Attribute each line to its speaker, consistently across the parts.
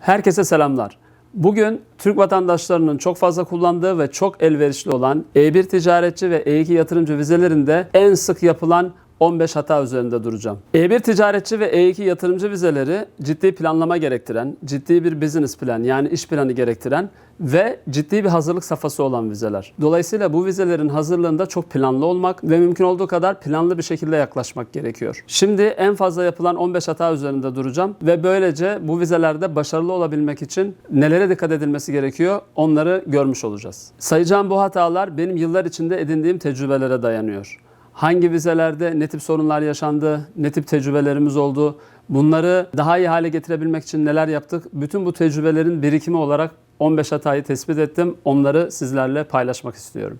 Speaker 1: Herkese selamlar. Bugün Türk vatandaşlarının çok fazla kullandığı ve çok elverişli olan E1 ticaretçi ve E2 yatırımcı vizelerinde en sık yapılan 15 hata üzerinde duracağım. E1 ticaretçi ve E2 yatırımcı vizeleri ciddi planlama gerektiren, ciddi bir business plan yani iş planı gerektiren ve ciddi bir hazırlık safhası olan vizeler. Dolayısıyla bu vizelerin hazırlığında çok planlı olmak ve mümkün olduğu kadar planlı bir şekilde yaklaşmak gerekiyor. Şimdi en fazla yapılan 15 hata üzerinde duracağım ve böylece bu vizelerde başarılı olabilmek için nelere dikkat edilmesi gerekiyor onları görmüş olacağız. Sayacağım bu hatalar benim yıllar içinde edindiğim tecrübelere dayanıyor. Hangi vizelerde ne tip sorunlar yaşandı, ne tip tecrübelerimiz oldu, bunları daha iyi hale getirebilmek için neler yaptık? Bütün bu tecrübelerin birikimi olarak 15 hatayı tespit ettim. Onları sizlerle paylaşmak istiyorum.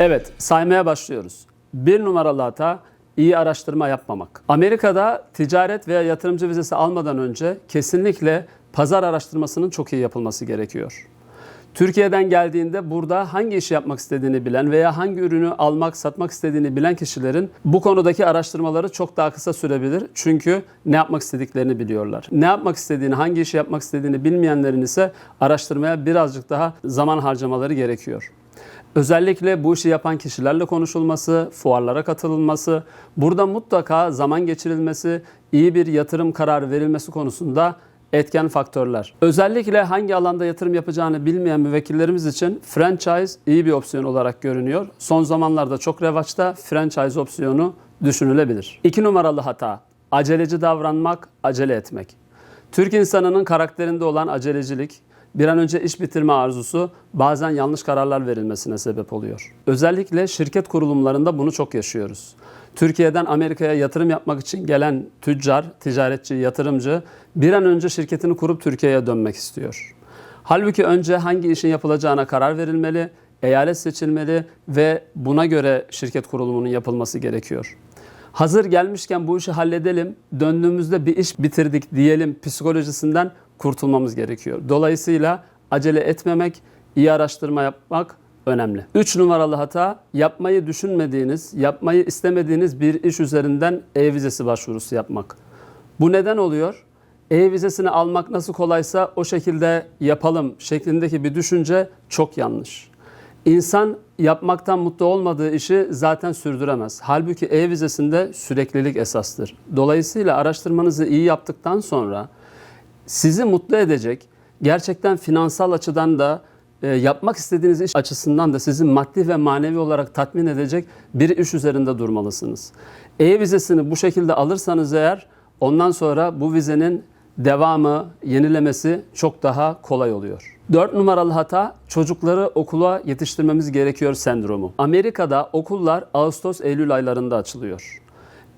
Speaker 1: Evet, saymaya başlıyoruz. Bir numaralı hata iyi araştırma yapmamak. Amerika'da ticaret veya yatırımcı vizesi almadan önce kesinlikle pazar araştırmasının çok iyi yapılması gerekiyor. Türkiye'den geldiğinde burada hangi işi yapmak istediğini bilen veya hangi ürünü almak, satmak istediğini bilen kişilerin bu konudaki araştırmaları çok daha kısa sürebilir. Çünkü ne yapmak istediklerini biliyorlar. Ne yapmak istediğini, hangi işi yapmak istediğini bilmeyenlerin ise araştırmaya birazcık daha zaman harcamaları gerekiyor. Özellikle bu işi yapan kişilerle konuşulması, fuarlara katılılması, burada mutlaka zaman geçirilmesi, iyi bir yatırım kararı verilmesi konusunda etken faktörler. Özellikle hangi alanda yatırım yapacağını bilmeyen müvekkillerimiz için franchise iyi bir opsiyon olarak görünüyor. Son zamanlarda çok revaçta franchise opsiyonu düşünülebilir. İki numaralı hata, aceleci davranmak, acele etmek. Türk insanının karakterinde olan acelecilik, bir an önce iş bitirme arzusu bazen yanlış kararlar verilmesine sebep oluyor. Özellikle şirket kurulumlarında bunu çok yaşıyoruz. Türkiye'den Amerika'ya yatırım yapmak için gelen tüccar, ticaretçi, yatırımcı bir an önce şirketini kurup Türkiye'ye dönmek istiyor. Halbuki önce hangi işin yapılacağına karar verilmeli, eyalet seçilmeli ve buna göre şirket kurulumunun yapılması gerekiyor. Hazır gelmişken bu işi halledelim, döndüğümüzde bir iş bitirdik diyelim psikolojisinden kurtulmamız gerekiyor. Dolayısıyla acele etmemek, iyi araştırma yapmak önemli. 3 numaralı hata yapmayı düşünmediğiniz, yapmayı istemediğiniz bir iş üzerinden e-vizesi başvurusu yapmak. Bu neden oluyor? E-vizesini almak nasıl kolaysa o şekilde yapalım şeklindeki bir düşünce çok yanlış. İnsan yapmaktan mutlu olmadığı işi zaten sürdüremez. Halbuki e-vizesinde süreklilik esastır. Dolayısıyla araştırmanızı iyi yaptıktan sonra sizi mutlu edecek, gerçekten finansal açıdan da yapmak istediğiniz iş açısından da sizi maddi ve manevi olarak tatmin edecek bir iş üzerinde durmalısınız. E-vizesini bu şekilde alırsanız eğer ondan sonra bu vizenin devamı, yenilemesi çok daha kolay oluyor. Dört numaralı hata çocukları okula yetiştirmemiz gerekiyor sendromu. Amerika'da okullar Ağustos-Eylül aylarında açılıyor.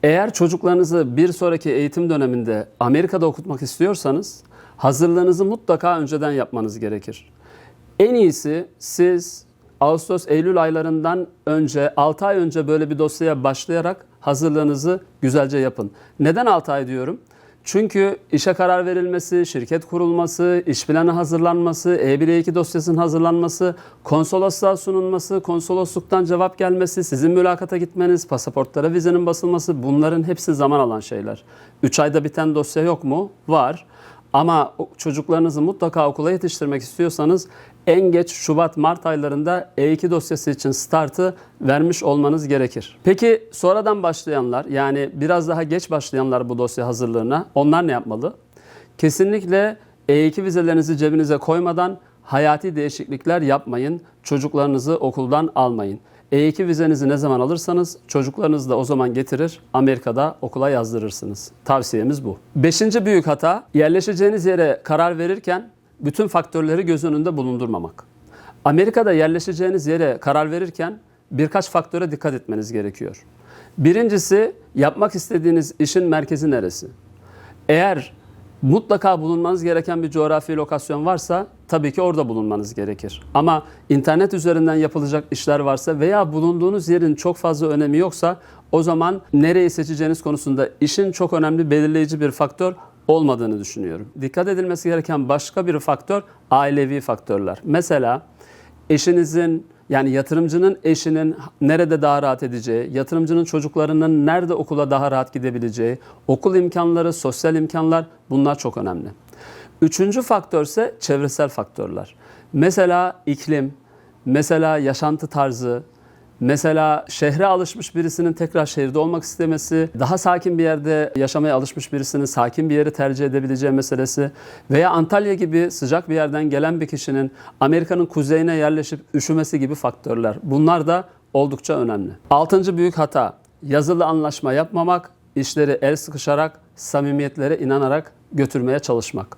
Speaker 1: Eğer çocuklarınızı bir sonraki eğitim döneminde Amerika'da okutmak istiyorsanız hazırlığınızı mutlaka önceden yapmanız gerekir. En iyisi siz Ağustos-Eylül aylarından önce 6 ay önce böyle bir dosyaya başlayarak hazırlığınızı güzelce yapın. Neden 6 ay diyorum? Çünkü işe karar verilmesi, şirket kurulması, iş planı hazırlanması, E1-E2 dosyasının hazırlanması, konsolosluğa sunulması, konsolosluktan cevap gelmesi, sizin mülakata gitmeniz, pasaportlara vizenin basılması bunların hepsi zaman alan şeyler. 3 ayda biten dosya yok mu? Var. Ama çocuklarınızı mutlaka okula yetiştirmek istiyorsanız en geç Şubat-Mart aylarında E2 dosyası için startı vermiş olmanız gerekir. Peki sonradan başlayanlar yani biraz daha geç başlayanlar bu dosya hazırlığına onlar ne yapmalı? Kesinlikle E2 vizelerinizi cebinize koymadan hayati değişiklikler yapmayın. Çocuklarınızı okuldan almayın. E2 vizenizi ne zaman alırsanız çocuklarınızı da o zaman getirir Amerika'da okula yazdırırsınız. Tavsiyemiz bu. Beşinci büyük hata yerleşeceğiniz yere karar verirken bütün faktörleri göz önünde bulundurmamak. Amerika'da yerleşeceğiniz yere karar verirken birkaç faktöre dikkat etmeniz gerekiyor. Birincisi yapmak istediğiniz işin merkezi neresi? Eğer mutlaka bulunmanız gereken bir coğrafi lokasyon varsa tabii ki orada bulunmanız gerekir. Ama internet üzerinden yapılacak işler varsa veya bulunduğunuz yerin çok fazla önemi yoksa o zaman nereyi seçeceğiniz konusunda işin çok önemli belirleyici bir faktör olmadığını düşünüyorum. Dikkat edilmesi gereken başka bir faktör ailevi faktörler. Mesela eşinizin Yani yatırımcının eşinin nerede daha rahat edeceği, yatırımcının çocuklarının nerede okula daha rahat gidebileceği, okul imkanları, sosyal imkanlar bunlar çok önemli. Üçüncü faktör ise çevresel faktörler. Mesela iklim, mesela yaşantı tarzı, Mesela şehre alışmış birisinin tekrar şehirde olmak istemesi, daha sakin bir yerde yaşamaya alışmış birisinin sakin bir yeri tercih edebileceği meselesi veya Antalya gibi sıcak bir yerden gelen bir kişinin Amerika'nın kuzeyine yerleşip üşümesi gibi faktörler. Bunlar da oldukça önemli. Altıncı büyük hata, yazılı anlaşma yapmamak, işleri el sıkışarak, samimiyetlere inanarak götürmeye çalışmak.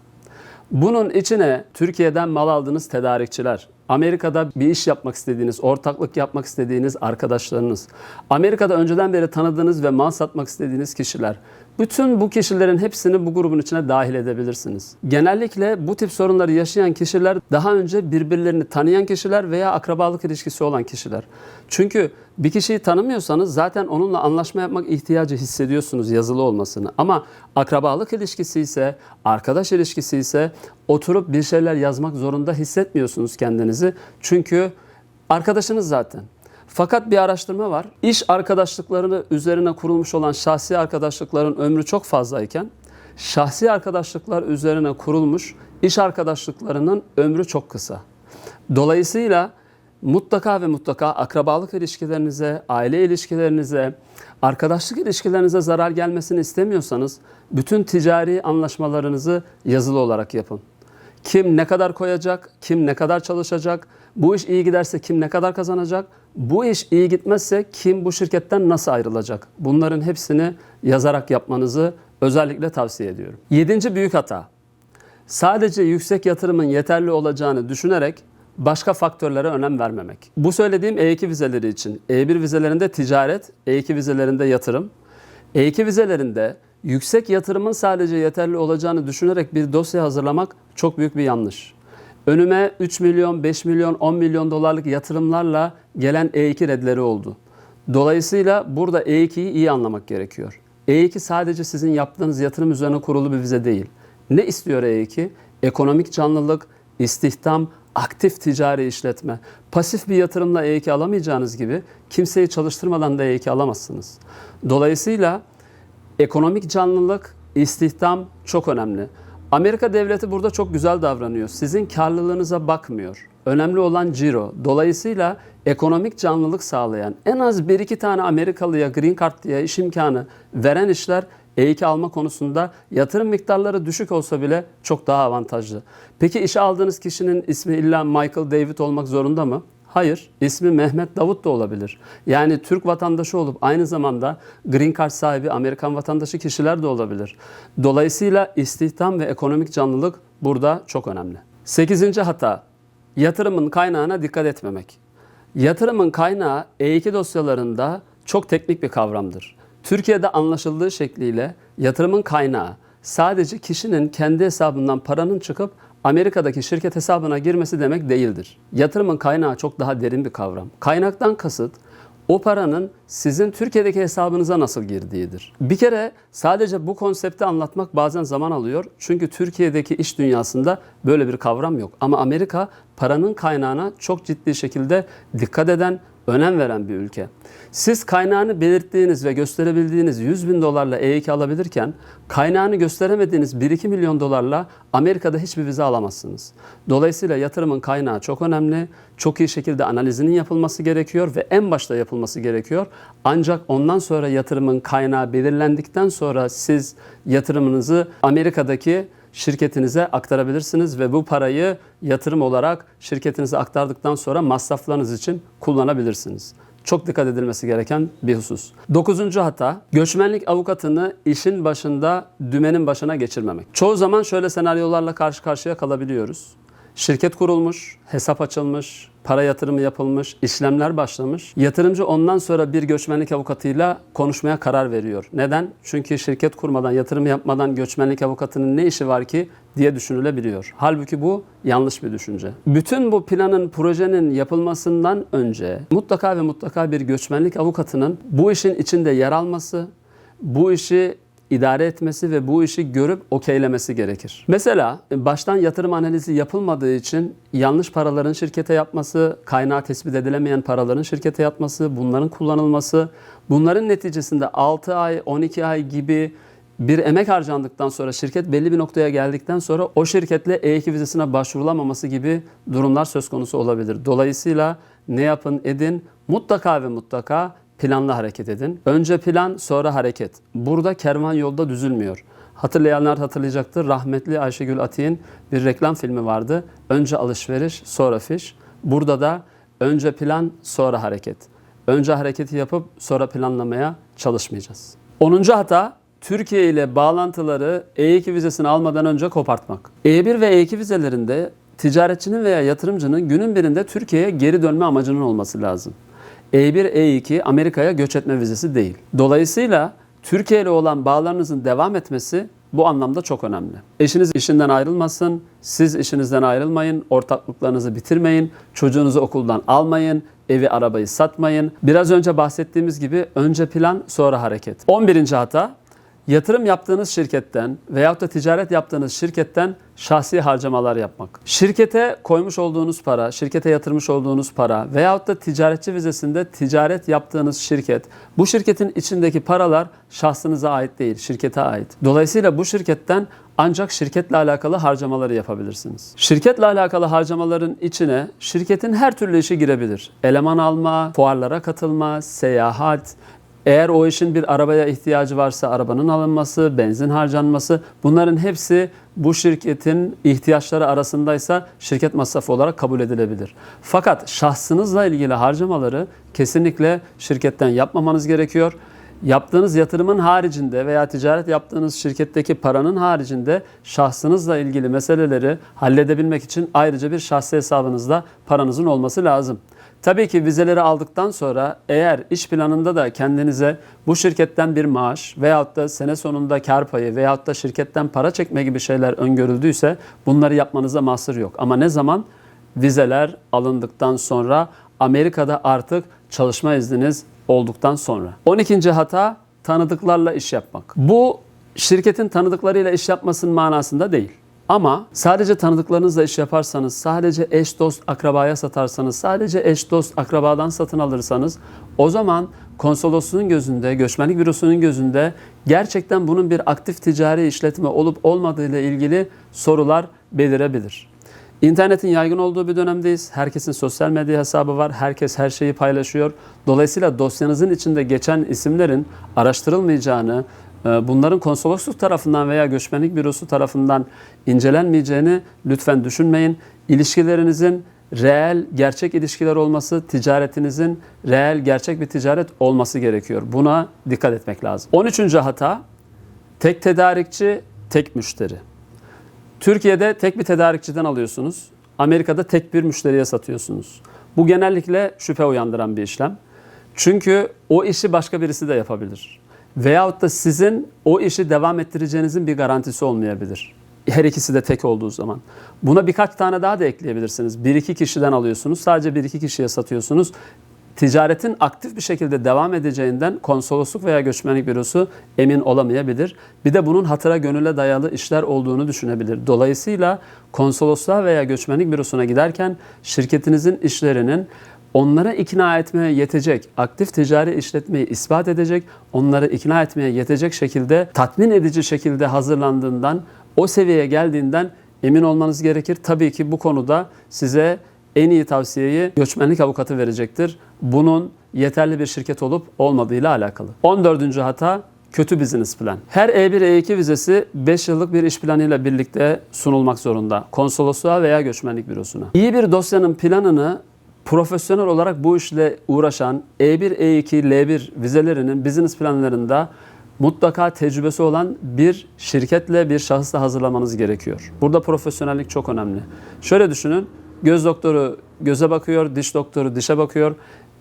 Speaker 1: Bunun içine Türkiye'den mal aldığınız tedarikçiler, Amerika'da bir iş yapmak istediğiniz, ortaklık yapmak istediğiniz arkadaşlarınız, Amerika'da önceden beri tanıdığınız ve mal satmak istediğiniz kişiler. Bütün bu kişilerin hepsini bu grubun içine dahil edebilirsiniz. Genellikle bu tip sorunları yaşayan kişiler daha önce birbirlerini tanıyan kişiler veya akrabalık ilişkisi olan kişiler. Çünkü bir kişiyi tanımıyorsanız zaten onunla anlaşma yapmak ihtiyacı hissediyorsunuz yazılı olmasını. Ama akrabalık ilişkisi ise, arkadaş ilişkisi ise oturup bir şeyler yazmak zorunda hissetmiyorsunuz kendinizi. Çünkü arkadaşınız zaten. Fakat bir araştırma var. İş arkadaşlıklarını üzerine kurulmuş olan şahsi arkadaşlıkların ömrü çok fazlayken şahsi arkadaşlıklar üzerine kurulmuş iş arkadaşlıklarının ömrü çok kısa. Dolayısıyla mutlaka ve mutlaka akrabalık ilişkilerinize, aile ilişkilerinize, arkadaşlık ilişkilerinize zarar gelmesini istemiyorsanız bütün ticari anlaşmalarınızı yazılı olarak yapın. Kim ne kadar koyacak, kim ne kadar çalışacak, bu iş iyi giderse kim ne kadar kazanacak, bu iş iyi gitmezse kim bu şirketten nasıl ayrılacak? Bunların hepsini yazarak yapmanızı özellikle tavsiye ediyorum. Yedinci büyük hata. Sadece yüksek yatırımın yeterli olacağını düşünerek başka faktörlere önem vermemek. Bu söylediğim E2 vizeleri için. E1 vizelerinde ticaret, E2 vizelerinde yatırım. E2 vizelerinde yüksek yatırımın sadece yeterli olacağını düşünerek bir dosya hazırlamak çok büyük bir yanlış. Önüme 3 milyon, 5 milyon, 10 milyon dolarlık yatırımlarla gelen E2 redleri oldu. Dolayısıyla burada E2'yi iyi anlamak gerekiyor. E2 sadece sizin yaptığınız yatırım üzerine kurulu bir vize değil. Ne istiyor E2? Ekonomik canlılık, istihdam, aktif ticari işletme. Pasif bir yatırımla E2 alamayacağınız gibi kimseyi çalıştırmadan da E2 alamazsınız. Dolayısıyla ekonomik canlılık, istihdam çok önemli. Amerika devleti burada çok güzel davranıyor. Sizin karlılığınıza bakmıyor. Önemli olan ciro. Dolayısıyla ekonomik canlılık sağlayan en az bir iki tane Amerikalıya green card diye iş imkanı veren işler E2 alma konusunda yatırım miktarları düşük olsa bile çok daha avantajlı. Peki işe aldığınız kişinin ismi illa Michael David olmak zorunda mı? Hayır, ismi Mehmet Davut da olabilir. Yani Türk vatandaşı olup aynı zamanda green card sahibi Amerikan vatandaşı kişiler de olabilir. Dolayısıyla istihdam ve ekonomik canlılık burada çok önemli. Sekizinci hata, yatırımın kaynağına dikkat etmemek. Yatırımın kaynağı E2 dosyalarında çok teknik bir kavramdır. Türkiye'de anlaşıldığı şekliyle yatırımın kaynağı sadece kişinin kendi hesabından paranın çıkıp Amerika'daki şirket hesabına girmesi demek değildir. Yatırımın kaynağı çok daha derin bir kavram. Kaynaktan kasıt o paranın sizin Türkiye'deki hesabınıza nasıl girdiğidir. Bir kere sadece bu konsepti anlatmak bazen zaman alıyor. Çünkü Türkiye'deki iş dünyasında böyle bir kavram yok. Ama Amerika paranın kaynağına çok ciddi şekilde dikkat eden, önem veren bir ülke. Siz kaynağını belirttiğiniz ve gösterebildiğiniz 100 bin dolarla E2 alabilirken kaynağını gösteremediğiniz 1-2 milyon dolarla Amerika'da hiçbir vize alamazsınız. Dolayısıyla yatırımın kaynağı çok önemli. Çok iyi şekilde analizinin yapılması gerekiyor ve en başta yapılması gerekiyor. Ancak ondan sonra yatırımın kaynağı belirlendikten sonra siz yatırımınızı Amerika'daki şirketinize aktarabilirsiniz ve bu parayı yatırım olarak şirketinize aktardıktan sonra masraflarınız için kullanabilirsiniz. Çok dikkat edilmesi gereken bir husus. Dokuzuncu hata, göçmenlik avukatını işin başında dümenin başına geçirmemek. Çoğu zaman şöyle senaryolarla karşı karşıya kalabiliyoruz. Şirket kurulmuş, hesap açılmış, para yatırımı yapılmış, işlemler başlamış. Yatırımcı ondan sonra bir göçmenlik avukatıyla konuşmaya karar veriyor. Neden? Çünkü şirket kurmadan, yatırım yapmadan göçmenlik avukatının ne işi var ki diye düşünülebiliyor. Halbuki bu yanlış bir düşünce. Bütün bu planın, projenin yapılmasından önce mutlaka ve mutlaka bir göçmenlik avukatının bu işin içinde yer alması, bu işi idare etmesi ve bu işi görüp okeylemesi gerekir. Mesela e, baştan yatırım analizi yapılmadığı için yanlış paraların şirkete yapması, kaynağı tespit edilemeyen paraların şirkete yatması, bunların kullanılması, bunların neticesinde 6 ay, 12 ay gibi bir emek harcandıktan sonra şirket belli bir noktaya geldikten sonra o şirketle E2 vizesine başvurulamaması gibi durumlar söz konusu olabilir. Dolayısıyla ne yapın edin mutlaka ve mutlaka planlı hareket edin. Önce plan sonra hareket. Burada kervan yolda düzülmüyor. Hatırlayanlar hatırlayacaktır. Rahmetli Ayşegül Atiğ'in bir reklam filmi vardı. Önce alışveriş sonra fiş. Burada da önce plan sonra hareket. Önce hareketi yapıp sonra planlamaya çalışmayacağız. 10. hata Türkiye ile bağlantıları E2 vizesini almadan önce kopartmak. E1 ve E2 vizelerinde ticaretçinin veya yatırımcının günün birinde Türkiye'ye geri dönme amacının olması lazım. E1, E2 Amerika'ya göç etme vizesi değil. Dolayısıyla Türkiye ile olan bağlarınızın devam etmesi bu anlamda çok önemli. Eşiniz işinden ayrılmasın, siz işinizden ayrılmayın, ortaklıklarınızı bitirmeyin, çocuğunuzu okuldan almayın, evi arabayı satmayın. Biraz önce bahsettiğimiz gibi önce plan sonra hareket. 11. hata yatırım yaptığınız şirketten veyahut da ticaret yaptığınız şirketten şahsi harcamalar yapmak. Şirkete koymuş olduğunuz para, şirkete yatırmış olduğunuz para veyahut da ticaretçi vizesinde ticaret yaptığınız şirket, bu şirketin içindeki paralar şahsınıza ait değil, şirkete ait. Dolayısıyla bu şirketten ancak şirketle alakalı harcamaları yapabilirsiniz. Şirketle alakalı harcamaların içine şirketin her türlü işi girebilir. Eleman alma, fuarlara katılma, seyahat, eğer o işin bir arabaya ihtiyacı varsa arabanın alınması, benzin harcanması bunların hepsi bu şirketin ihtiyaçları arasındaysa şirket masrafı olarak kabul edilebilir. Fakat şahsınızla ilgili harcamaları kesinlikle şirketten yapmamanız gerekiyor. Yaptığınız yatırımın haricinde veya ticaret yaptığınız şirketteki paranın haricinde şahsınızla ilgili meseleleri halledebilmek için ayrıca bir şahsi hesabınızda paranızın olması lazım. Tabii ki vizeleri aldıktan sonra eğer iş planında da kendinize bu şirketten bir maaş veyahut da sene sonunda kar payı veyahut da şirketten para çekme gibi şeyler öngörüldüyse bunları yapmanıza mahsur yok. Ama ne zaman? Vizeler alındıktan sonra Amerika'da artık çalışma izniniz olduktan sonra. 12. hata tanıdıklarla iş yapmak. Bu şirketin tanıdıklarıyla iş yapmasının manasında değil. Ama sadece tanıdıklarınızla iş yaparsanız, sadece eş dost akrabaya satarsanız, sadece eş dost akrabadan satın alırsanız o zaman konsolosluğun gözünde, göçmenlik bürosunun gözünde gerçekten bunun bir aktif ticari işletme olup olmadığı ile ilgili sorular belirebilir. İnternetin yaygın olduğu bir dönemdeyiz. Herkesin sosyal medya hesabı var. Herkes her şeyi paylaşıyor. Dolayısıyla dosyanızın içinde geçen isimlerin araştırılmayacağını, bunların konsolosluk tarafından veya göçmenlik bürosu tarafından incelenmeyeceğini lütfen düşünmeyin. İlişkilerinizin reel, gerçek ilişkiler olması, ticaretinizin reel, gerçek bir ticaret olması gerekiyor. Buna dikkat etmek lazım. 13. hata, tek tedarikçi, tek müşteri. Türkiye'de tek bir tedarikçiden alıyorsunuz. Amerika'da tek bir müşteriye satıyorsunuz. Bu genellikle şüphe uyandıran bir işlem. Çünkü o işi başka birisi de yapabilir. Veyahut da sizin o işi devam ettireceğinizin bir garantisi olmayabilir. Her ikisi de tek olduğu zaman. Buna birkaç tane daha da ekleyebilirsiniz. Bir iki kişiden alıyorsunuz. Sadece bir iki kişiye satıyorsunuz ticaretin aktif bir şekilde devam edeceğinden konsolosluk veya göçmenlik bürosu emin olamayabilir. Bir de bunun hatıra gönüle dayalı işler olduğunu düşünebilir. Dolayısıyla konsolosluğa veya göçmenlik bürosuna giderken şirketinizin işlerinin onlara ikna etmeye yetecek, aktif ticari işletmeyi ispat edecek, onları ikna etmeye yetecek şekilde, tatmin edici şekilde hazırlandığından, o seviyeye geldiğinden emin olmanız gerekir. Tabii ki bu konuda size en iyi tavsiyeyi göçmenlik avukatı verecektir. Bunun yeterli bir şirket olup olmadığıyla alakalı. 14. hata kötü business plan. Her E1, E2 vizesi 5 yıllık bir iş planıyla birlikte sunulmak zorunda. Konsolosluğa veya göçmenlik bürosuna. İyi bir dosyanın planını profesyonel olarak bu işle uğraşan E1, E2, L1 vizelerinin business planlarında mutlaka tecrübesi olan bir şirketle bir şahısla hazırlamanız gerekiyor. Burada profesyonellik çok önemli. Şöyle düşünün, göz doktoru göze bakıyor, diş doktoru dişe bakıyor.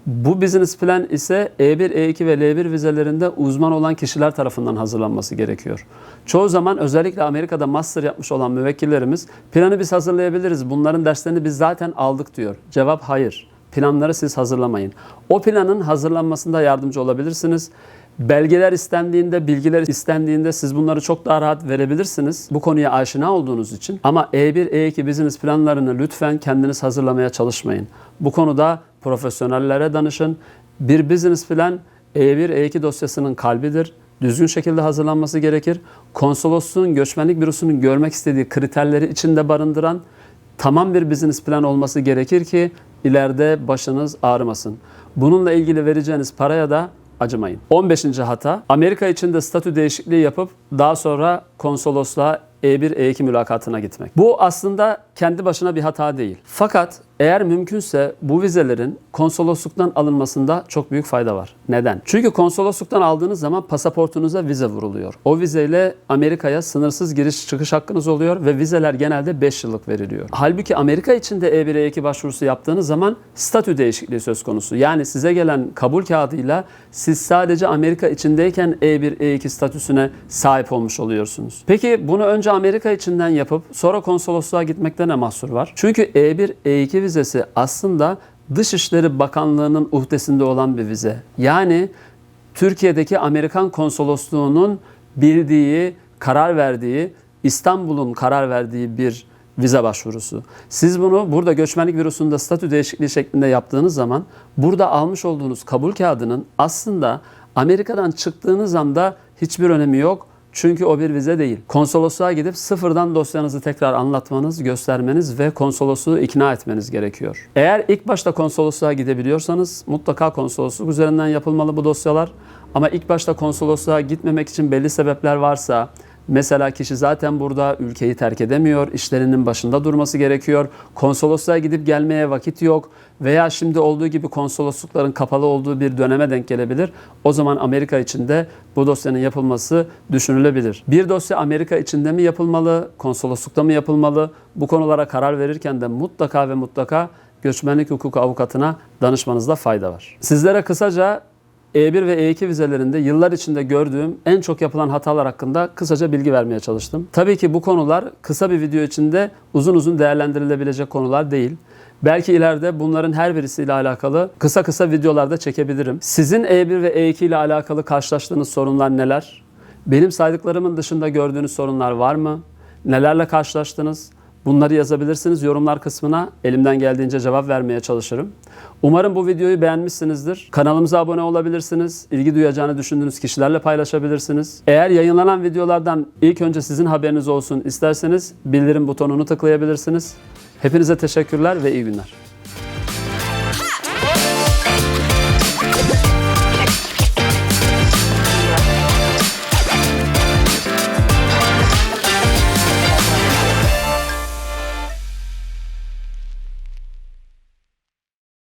Speaker 1: Bu business plan ise E1, E2 ve L1 vizelerinde uzman olan kişiler tarafından hazırlanması gerekiyor. Çoğu zaman özellikle Amerika'da master yapmış olan müvekkillerimiz planı biz hazırlayabiliriz. Bunların derslerini biz zaten aldık diyor. Cevap hayır. Planları siz hazırlamayın. O planın hazırlanmasında yardımcı olabilirsiniz. Belgeler istendiğinde, bilgiler istendiğinde siz bunları çok daha rahat verebilirsiniz. Bu konuya aşina olduğunuz için. Ama E E1, E2 business planlarını lütfen kendiniz hazırlamaya çalışmayın. Bu konuda profesyonellere danışın. Bir business plan E1, E2 dosyasının kalbidir. Düzgün şekilde hazırlanması gerekir. Konsolosluğun göçmenlik bürosunun görmek istediği kriterleri içinde barındıran tamam bir business plan olması gerekir ki ileride başınız ağrımasın. Bununla ilgili vereceğiniz paraya da acımayın. 15. hata Amerika içinde statü değişikliği yapıp daha sonra konsolosluğa E1 E2 mülakatına gitmek. Bu aslında kendi başına bir hata değil. Fakat eğer mümkünse bu vizelerin konsolosluktan alınmasında çok büyük fayda var. Neden? Çünkü konsolosluktan aldığınız zaman pasaportunuza vize vuruluyor. O vizeyle Amerika'ya sınırsız giriş çıkış hakkınız oluyor ve vizeler genelde 5 yıllık veriliyor. Halbuki Amerika içinde E1 E2 başvurusu yaptığınız zaman statü değişikliği söz konusu. Yani size gelen kabul kağıdıyla siz sadece Amerika içindeyken E1 E2 statüsüne sahip olmuş oluyorsunuz. Peki bunu önce Amerika içinden yapıp sonra konsolosluğa gitmekte ne mahsur var? Çünkü E1 E2 vizesi aslında Dışişleri Bakanlığı'nın uhdesinde olan bir vize. Yani Türkiye'deki Amerikan konsolosluğunun bildiği, karar verdiği, İstanbul'un karar verdiği bir vize başvurusu. Siz bunu burada göçmenlik bürosunda statü değişikliği şeklinde yaptığınız zaman burada almış olduğunuz kabul kağıdının aslında Amerika'dan çıktığınız anda hiçbir önemi yok. Çünkü o bir vize değil. Konsolosluğa gidip sıfırdan dosyanızı tekrar anlatmanız, göstermeniz ve konsolosluğu ikna etmeniz gerekiyor. Eğer ilk başta konsolosluğa gidebiliyorsanız mutlaka konsolosluk üzerinden yapılmalı bu dosyalar. Ama ilk başta konsolosluğa gitmemek için belli sebepler varsa, Mesela kişi zaten burada ülkeyi terk edemiyor, işlerinin başında durması gerekiyor. Konsolosluğa gidip gelmeye vakit yok veya şimdi olduğu gibi konsoloslukların kapalı olduğu bir döneme denk gelebilir. O zaman Amerika içinde bu dosyanın yapılması düşünülebilir. Bir dosya Amerika içinde mi yapılmalı, konsoloslukta mı yapılmalı? Bu konulara karar verirken de mutlaka ve mutlaka göçmenlik hukuku avukatına danışmanızda fayda var. Sizlere kısaca e1 ve E2 vizelerinde yıllar içinde gördüğüm en çok yapılan hatalar hakkında kısaca bilgi vermeye çalıştım. Tabii ki bu konular kısa bir video içinde uzun uzun değerlendirilebilecek konular değil. Belki ileride bunların her birisiyle alakalı kısa kısa videolarda çekebilirim. Sizin E1 ve E2 ile alakalı karşılaştığınız sorunlar neler? Benim saydıklarımın dışında gördüğünüz sorunlar var mı? Nelerle karşılaştınız? Bunları yazabilirsiniz yorumlar kısmına. Elimden geldiğince cevap vermeye çalışırım. Umarım bu videoyu beğenmişsinizdir. Kanalımıza abone olabilirsiniz. İlgi duyacağını düşündüğünüz kişilerle paylaşabilirsiniz. Eğer yayınlanan videolardan ilk önce sizin haberiniz olsun isterseniz bildirim butonunu tıklayabilirsiniz. Hepinize teşekkürler ve iyi günler.